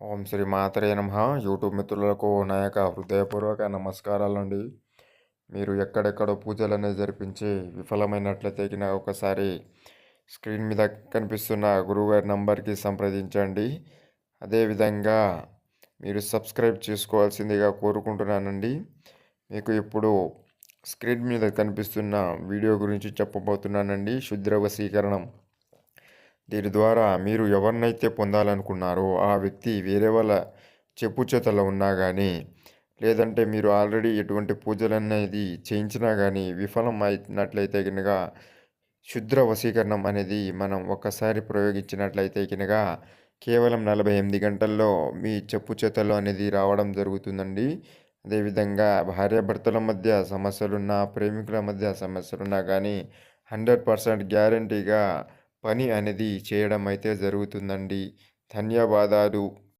ఓం శ్రీ మాతరే నమ. యూట్యూబ్ మిత్రులకు నా యొక్క హృదయపూర్వక నమస్కారాలండి. మీరు ఎక్కడెక్కడో పూజలు అనేది జరిపించి విఫలమైనట్లయితే ఒకసారి స్క్రీన్ మీద కనిపిస్తున్న గురువుగారి నంబర్కి సంప్రదించండి. అదేవిధంగా మీరు సబ్స్క్రైబ్ చేసుకోవాల్సిందిగా కోరుకుంటున్నానండి. మీకు ఇప్పుడు స్క్రీన్ మీద కనిపిస్తున్న వీడియో గురించి చెప్పబోతున్నానండి. శుద్ర వశీకరణం దీని ద్వారా మీరు ఎవరినైతే పొందాలనుకున్నారో ఆ వ్యక్తి వేరే వాళ్ళ చెప్పు చేతలో ఉన్నా కానీ లేదంటే మీరు ఆల్రెడీ ఎటువంటి పూజలు అనేది చేయించినా కానీ విఫలం అయినట్లయితే కనుక శుద్ర వశీకరణం అనేది మనం ఒక్కసారి ప్రయోగించినట్లయితే కనుక కేవలం నలభై ఎనిమిది గంటల్లో మీ చెప్పు చేతల్లో అనేది రావడం జరుగుతుందండి. అదేవిధంగా భార్యాభర్తల మధ్య సమస్యలున్నా ప్రేమికుల మధ్య సమస్యలున్నా కానీ హండ్రెడ్ పర్సెంట్ గ్యారంటీగా పని అనేది చేయడం అయితే జరుగుతుందండి. ధన్యవాదాలు.